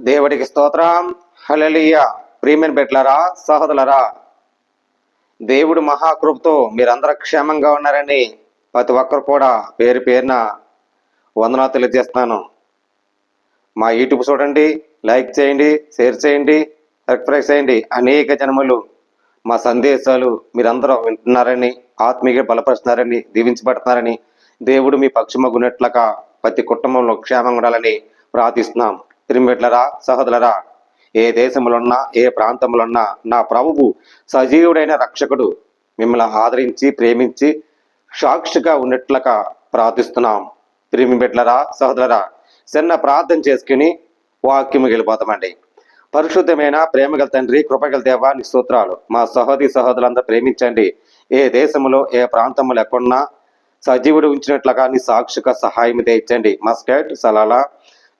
దేవుడికి స్తోత్రం. హలలియ ప్రియమైన బెట్లరా సహోదరులరా దేవుడు మహాకృపతో మీరందరూ క్షేమంగా ఉన్నారని ప్రతి ఒక్కరు కూడా పేరు పేరున వందన తెలియజేస్తున్నాను. మా యూట్యూబ్ చూడండి లైక్ చేయండి షేర్ చేయండి సబ్స్క్రైబ్ చేయండి. అనేక జనములు మా సందేశాలు మీరందరూ వింటున్నారని ఆత్మీయ బలపరుస్తున్నారని దీవించబడుతున్నారని దేవుడు మీ పక్షమగునట్లుగా ప్రతి కుటుంబంలో క్షేమంగా ఉండాలని ప్రార్థిస్తున్నాం. తిరిమిట్లరా సహదులరా ఏ దేశములున్నా ఏ ప్రాంతములున్నా నా ప్రభువు సజీవుడైన రక్షకుడు. మిమ్మల్ని ఆదరించి ప్రేమించి సాక్షిగా ఉన్నట్లుగా ప్రార్థిస్తున్నాం. ప్రేమి బిడ్డలరా సహోదరరా చిన్న ప్రార్థన చేసుకుని వాక్యము వెళ్ళిపోతామండి పరిశుద్ధమైన ప్రేమగల తండ్రి కృపగల దేవ నీ మా సహోదరి సహోదరులందరూ ప్రేమించండి. ఏ దేశంలో ఏ ప్రాంతంలో ఎక్కడున్నా సజీవుడు ఉంచినట్లుగా నీ సాక్షిక సహాయం తెచ్చండి. స్టేట్ సలాలా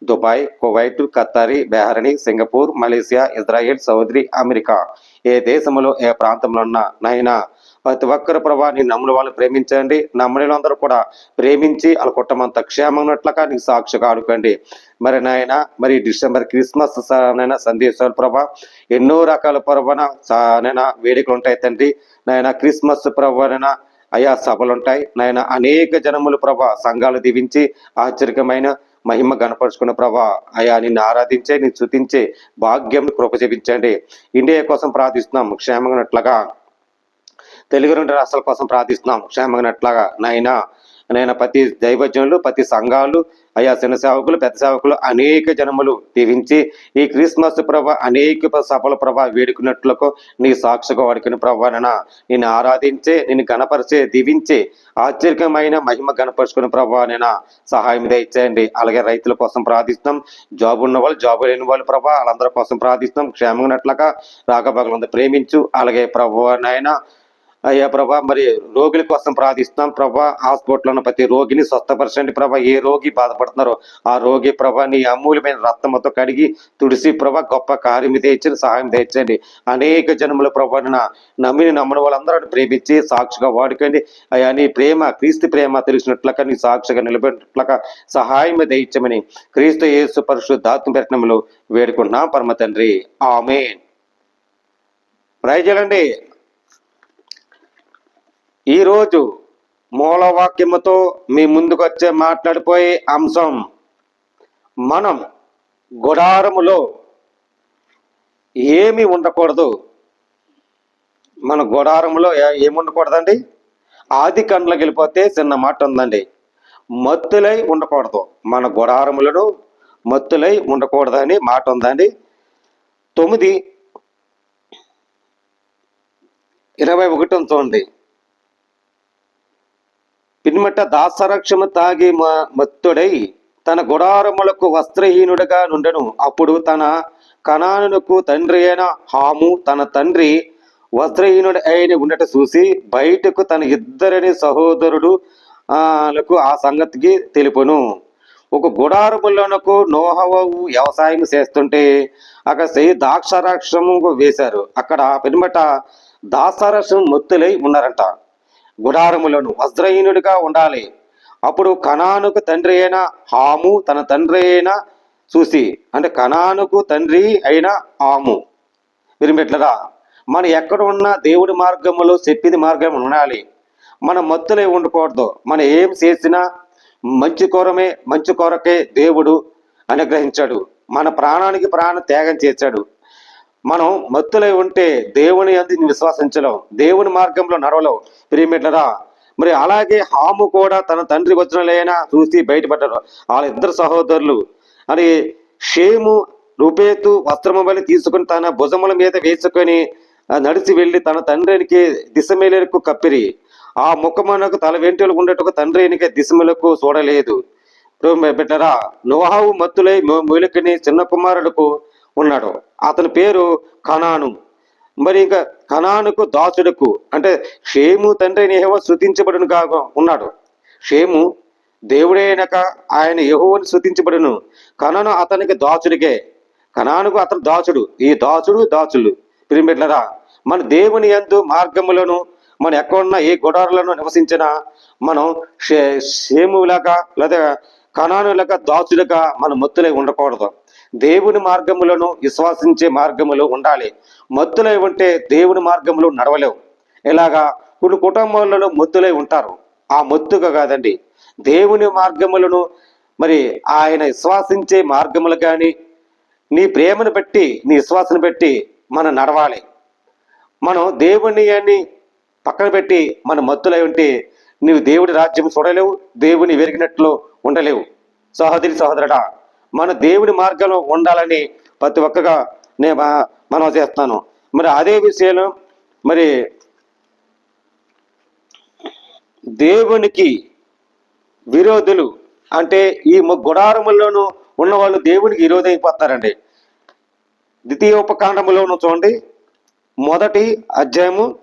దుబాయ్ కువైట్ ఖత్తారి బెహరణి Singapore Malaysia Israel Saudi America. ఏ దేశంలో ఏ ప్రాంతంలో ఉన్నా నైనా ప్రతి ఒక్కరు ప్రభా నీ నమ్ముల వాళ్ళని ప్రేమించండి. నమ్మని కూడా ప్రేమించి వాళ్ళ కుటుంబంత క్షేమం ఉన్నట్లుగా నీకు సాక్షిగా ఆడుకోండి మరి నాయన మరి డిసెంబర్ క్రిస్మస్ స- నైనా సందేశాలు ప్రభా ఎన్నో రకాల పర్వన నైనా వేడుకలు ఉంటాయి తండ్రి. నాయన క్రిస్మస్ ప్రభనైనా అయా సభలు ఉంటాయి నాయన అనేక జనములు ప్రభా సంఘాలు దీవించి ఆశ్చర్యమైన మహిమ గనపరుచుకున్న ప్రభా అయా నిన్ను ఆరాధించే నిన్ను చుతించే భాగ్యం కృప చూపించండి. ఇండియా కోసం ప్రార్థిస్తున్నాం క్షేమంగా ఉన్నట్లుగా తెలుగు రెండు రాష్ట్రాల కోసం ప్రార్థిస్తున్నాం క్షేమంగానట్లాగా నాయనా నేను ప్రతి దైవజనులు ప్రతి సంఘాలు అయా చిన్న సేవకులు పెద్ద సేవకులు అనేక జనములు దీవించి ఈ క్రిస్మస్ ప్రభ అనేక సభల ప్రభ వేడుకున్నట్లకు నీ సాక్షిగా వాడుకుని ప్రభాన నేను ఆరాధించే నేను గణపరిచే దీవించి ఆశ్చర్యమైన మహిమ గణపరుచుకుని ప్రభా నేను సహాయం దయచేయండి. అలాగే రైతుల కోసం ప్రార్థిస్తున్నాం. జాబ్ ఉన్న వాళ్ళు జాబ్ లేని వాళ్ళు ప్రభా వాళ్ళందరి కోసం ప్రార్థిస్తున్నాం. క్షేమంగా ఉన్నట్లుగా రాకభగలంతా ప్రేమించు. అలాగే ప్రభు నాయన అయ్యా ప్రభా మరి రోగుల కోసం ప్రార్థిస్తున్నాం ప్రభా హాస్పిటల్లో ఉన్న ప్రతి రోగిని స్వస్థపరచండి ప్రభా. ఏ రోగి బాధపడుతున్నారో ఆ రోగి ప్రభా నీ అమూల్యమైన రక్తంతో కడిగి తుడిసి ప్రభా గొప్ప కార్యం తెచ్చండి సహాయం తెచ్చండి. అనేక జన్మల ప్రభాని నమ్మిని నమ్మిన వాళ్ళందరూ ప్రేమించి సాక్షిగా వాడుకోండి. అయ్యా నీ ప్రేమ క్రీస్తు ప్రేమ తెలిసినట్లుగా నీ సాక్షిగా నిలబెట్టినట్లుగా సహాయం దయచ్చమని క్రీస్తు యేసు పరిశుద్ధాత్మ ప్రయత్నంలో వేడుకుంటున్నాం. పరమ తండ్రి. ఆమె ప్రజలండి ఈరోజు మూలవాక్యముతో మీ ముందుకు వచ్చే మాట్లాడిపోయే అంశం మనం గుడారములో ఏమి ఉండకూడదు? మన గుడారములో ఏ- ఏమి ఉండకూడదండి? ఆది కండ్లకు వెళ్ళిపోతే చిన్న మాట ఉందండి. మత్తులై ఉండకూడదు. మన గుడారములను మత్తులై ఉండకూడదని మాట ఉందండి. తొమ్మిది ఇరవై ఒకటి చూడండి. పిమ్మట దాసరక్షము తాగి మత్తుడై తన గుడారములకు వస్త్రహీనుడుగా నుండెను. అప్పుడు తన కణానునకు తండ్రి అయిన హాము తన తండ్రి వస్త్రహీనుడు అయిన ఉండట చూసి బయటకు తన ఇద్దరిని సహోదరుడు ఆ, లకు ఆ సంగతికి తెలుపును. ఒక గుడారములకు నోహవు వ్యవసాయం చేస్తుంటే అక్కడ సై- ద్రాక్షారక్షము వేశారు. అక్కడ పెనుమట దాసరక్షం మొత్తులై ఉన్నారంట. గుడారములను వజ్రహీనుడిగా ఉండాలి. అప్పుడు కణానుకు తండ్రి అయిన హాము తన తండ్రి అయిన చూసి అంటే కణానుకు తండ్రి అయిన హాము. విరిమిట్లరా మనం ఎక్కడ ఉన్నా దేవుడి మార్గములో చెప్పింది మార్గం ఉండాలి. మన మత్తులే ఉండకూడదు. మనం ఏం చేసినా మంచి కోరమే మంచి కొరకే దేవుడు అనుగ్రహించాడు. మన ప్రాణానికి ప్రాణ త్యాగం చేశాడు. మనం మత్తులై ఉంటే దేవుని అంది విశ్వాసించలేం. దేవుని మార్గంలో నడవలేం. ప్రియమిట్లరా మరి అలాగే హాము కూడా తన తండ్రి వచ్చినలేనా చూసి బయటపడ్డారు. వాళ్ళ ఇద్దరు సహోదరులు అని షేము రూపేతు వస్త్రము బలి తీసుకుని తన భుజముల మీద వేసుకొని నడిచి వెళ్ళి తన తండ్రికి దిశమేలకు కప్పిరి. ఆ ముఖమునకు తల వెంటలు ఉండేటకు తండ్రికి దిశములకు చూడలేదు. పెట్టరా బిడ్డరా నోహావు మత్తులై మూలికని చిన్న కుమారుడుకు ఉన్నాడు. అతని పేరు కణాను మరి ఇంకా కణానుకు దాసుడుకు అంటే షేము తండ్రి యెహోవా శృతించబడును కాగా ఉన్నాడు. షేము దేవుడైనక ఆయన యెహోవాని శృతించబడును. కణను అతనికి దాచుడికే కణానుకు అతను దాచుడు ఈ దాచుడు దాచుడు పిరిమిట్లరా మన దేవుని యందు మార్గములను మనం ఎక్కడున్న ఏ గుడారులను నివసించినా మనం షే షేములాగా లేదా కణానులక దాసులుగా మన మొత్తులై ఉండకూడదు. దేవుని మార్గములను విశ్వాసించే మార్గములు ఉండాలి. మత్తులై ఉంటే దేవుని మార్గములు నడవలేవు. ఇలాగా కొన్ని కుటుంబాలలో మత్తులై ఉంటారు. ఆ మత్తుగా కాదండి. దేవుని మార్గములను మరి ఆయన విశ్వాసించే మార్గములు కానీ నీ ప్రేమను బట్టి నీ విశ్వాసను బట్టి మనం నడవాలి. మనం దేవుని అని పక్కన పెట్టి మన మత్తులై ఉంటే నీవు దేవుడి రాజ్యం చూడలేవు దేవుని వెరిగినట్లు ఉండలేవు. సహోదరి సహోదరుడా మన దేవుడి మార్గంలో ఉండాలని ప్రతి ఒక్కగా నేను మనం చేస్తాను. మరి అదే విషయంలో మరి దేవునికి విరోధులు అంటే ఈ ము- గుడారముల్లోనూ ఉన్న వాళ్ళు దేవునికి విరోధైపోతారండి ద్వితీయోపకాండములోను చూడండి. మొదటి అధ్యాయము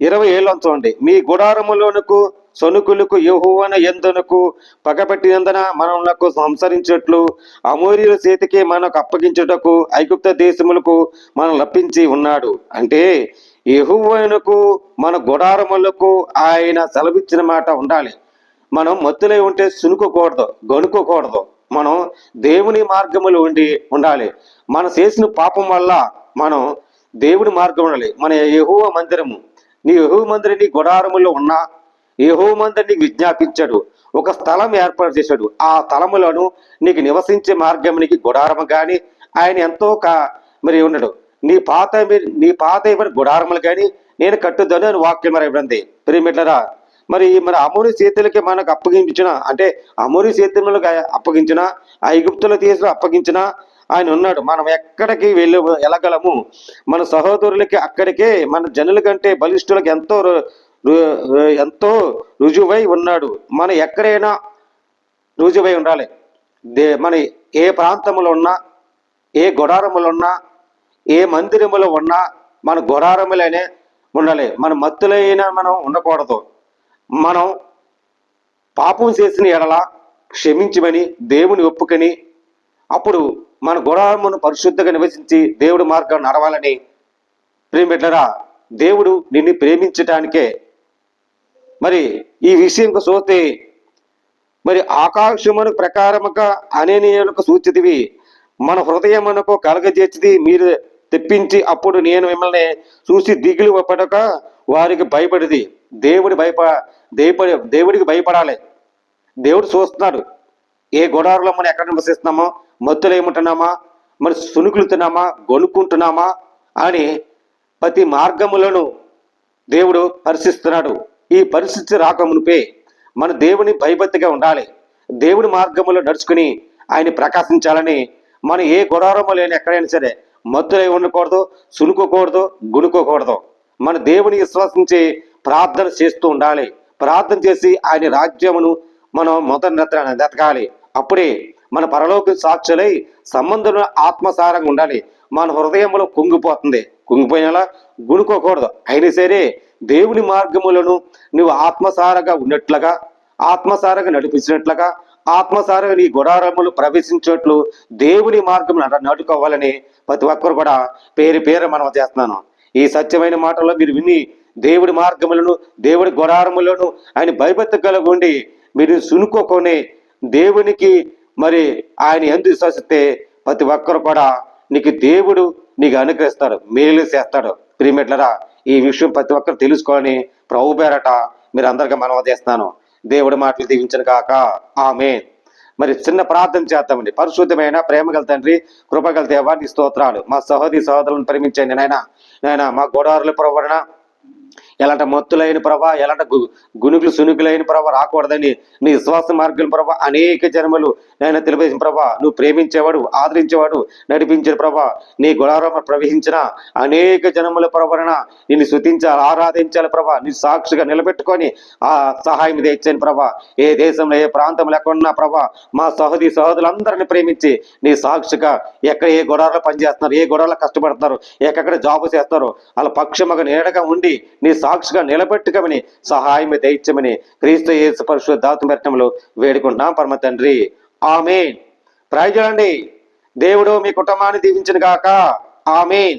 ఇరవై ఏళ్ళు చూడండి. మీ గుడారములోనకు సనుకులకు యహోవన ఎందునకు? పగబట్టినందున మనకు సంసరించట్లు అమూర్యుల చేతికి మనకు అప్పగించుటకు ఐగుప్త దేశములకు మనం లప్పించి ఉన్నాడు. అంటే యహువనకు మన గుడారములకు ఆయన సెలవిచ్చిన మాట ఉండాలి. మనం మత్తులై ఉంటే సునుకోకూడదు గణుకోకూడదు మనం దేవుని మార్గములు ఉండి ఉండాలి. మనం చేసిన పాపం వల్ల మనం దేవుడి మార్గం ఉండాలి. మన యహువ మందిరము నీ యహువ మందిరం నీ గుడారములో ఉన్నా ఏ మందిరం నీకు విజ్ఞాపించాడు. ఒక స్థలం ఏర్పాటు చేశాడు. ఆ స్థలములను నీకు నివసించే మార్గం నీకు గుడారము కానీ ఆయన ఎంతో కా మరి ఉన్నాడు. నీ పాత నీ పాత ఇవ్వని గుడారములు కానీ నేను కట్టుద్దని అని వాక్యం మరి ఇవ్వండి ప్రియమిట్లరా మరి మరి అమూరి చేతులకి మనకు అప్పగించిన అంటే అమూరి చేతులకు అప్పగించిన ఐగుప్తుల తీసుకు అప్పగించిన ఆయన ఉన్నాడు. మనం ఎక్కడికి వెళ్ళి వెళ్ళగలము మన సహోదరులకి అక్కడికే మన జనుల కంటే బలిష్ఠులకు ఎంతో ఎంతో రుజువై ఉన్నాడు. మనం ఎక్కడైనా రుజువై ఉండాలి. దే మన ఏ ప్రాంతంలో ఉన్నా ఏ గుడారములు ఉన్నా ఏ మందిరములో ఉన్నా మన గుడారములనే ఉండాలి. మన మత్తులైన మనం ఉండకూడదు. మనం పాపం చేసిన ఎడల క్షమించమని దేవుని ఒప్పుకొని అప్పుడు మన గుడారమును పరిశుద్ధంగా నివసించి దేవుడి మార్గం నడవాలని ప్రేమిట్లరా దేవుడు నిన్ను ప్రేమించటానికే మరి ఈ విషయం చూస్తే మరి ఆకాశమును ప్రకారముగా అనేనియులకు సూచితివి. మన హృదయమునకు కలగజేచిది మీరు తెప్పించి అప్పుడు నేను మిమ్మల్ని చూసి దిగులు పడక వారికి భయపడిది. దేవుడి భయప దేవుడి దేవుడికి భయపడాలి. దేవుడు చూస్తున్నాడు. ఏ గుడారులో మనం ఎక్కడ నివసిస్తున్నామో మత్తులు ఏముంటున్నామా మరి సునుకులుతున్నామా గొనుక్కుంటున్నామా అని ప్రతి మార్గములను దేవుడు పరిశీలిస్తున్నాడు ఈ పరిస్థితి రాకమునిపే మన దేవుని భయభక్తిగా ఉండాలి. దేవుడి మార్గములో నడుచుకుని ఆయన ప్రకాశించాలని మనం ఏ గుడారము లేని ఎక్కడైనా సరే మత్తులై ఉండకూడదు సునుకోకూడదు గుణుకోకూడదు మన దేవుని విశ్వసించి ప్రార్థన చేస్తూ ఉండాలి. ప్రార్థన చేసి ఆయన రాజ్యమును మనం మొదట వెతకాలి. అప్పుడే మన పరలోక సాక్షులై సంబంధం ఆత్మసారంగా ఉండాలి. మన హృదయంలో కుంగిపోతుంది. కుంగిపోయినలా గుణుకోకూడదు అయినా సరే దేవుని మార్గములను నువ్వు ఆత్మసారగా ఉన్నట్లుగా ఆత్మసారగా నడిపించినట్లుగా ఆత్మసారగా నీ గుడారములు ప్రవేశించేట్లు దేవుని మార్గం నడుకోవాలని ప్రతి ఒక్కరు కూడా పేరు పేరు మనం చేస్తున్నాను. ఈ సత్యమైన మాటల్లో మీరు విని దేవుడి మార్గములను దేవుడి గుడారములను ఆయన భయభక్తి కలిగి ఉండి మీరు సునుకోకొని దేవునికి మరి ఆయన ఎందు విశ్వసిస్తే ప్రతి ఒక్కరు కూడా నీకు దేవుడు నీకు అనుగ్రహిస్తాడు మేలు చేస్తాడు. ప్రియమిట్లరా ఈ విషయం ప్రతి ఒక్కరు తెలుసుకొని ప్రభు పేరట మీరు అందరికీ మనవ చేస్తాను దేవుడి మాటలు దీవించను కాక ఆమె మరి చిన్న ప్రార్థన చేద్దామండి. పరిశుద్ధమైన ప్రేమ గల తండ్రి కృపగల దేవా నీ స్తోత్రాలు. మా సహోదరి సహోదరులను ప్రేమించండి నాయన. నాయన మా గోడారుల ప్రవరణ ఎలాంటి మత్తులైన ప్రభా ఎలాంటి గు- గునుగులు సునుగులైన ప్రభా రాకూడదని నీ విశ్వాస మార్గం ప్రభా అనేక జన్మలు నేను తెలిపేసిన ప్రభా నువ్వు ప్రేమించేవాడు ఆదరించేవాడు నడిపించిన ప్రభా నీ గుడారం ప్రవహించిన అనేక జన్మల ప్రవరణ నిన్ను శుతించాలి ఆరాధించాలి ప్రభా నీ సాక్షిగా నిలబెట్టుకొని ఆ సహాయం తెచ్చాను ప్రభా. ఏ దేశంలో ఏ ప్రాంతం లేకుండా ప్రభా మా సహోదరి సహోదరులందరిని ప్రేమించి నీ సాక్షిగా ఎక్కడ ఏ గొడవలో పనిచేస్తున్నారు ఏ గొడవలో కష్టపడుతున్నారు ఎక్కడ జాబ్ చేస్తారు వాళ్ళ పక్షముగా నీడగా ఉండి నీ సాక్షిగా నిలబెట్టుకమని సహాయం దైత్యమని క్రీస్తు యేసు పరిశుద్ధాత్మ వేడుకుంటున్నాం. పరమ తండ్రి. ఆమెన్. ప్రయోజనండి దేవుడు మీ కుటుంబాన్ని దీవించిన గాక. ఆమెన్.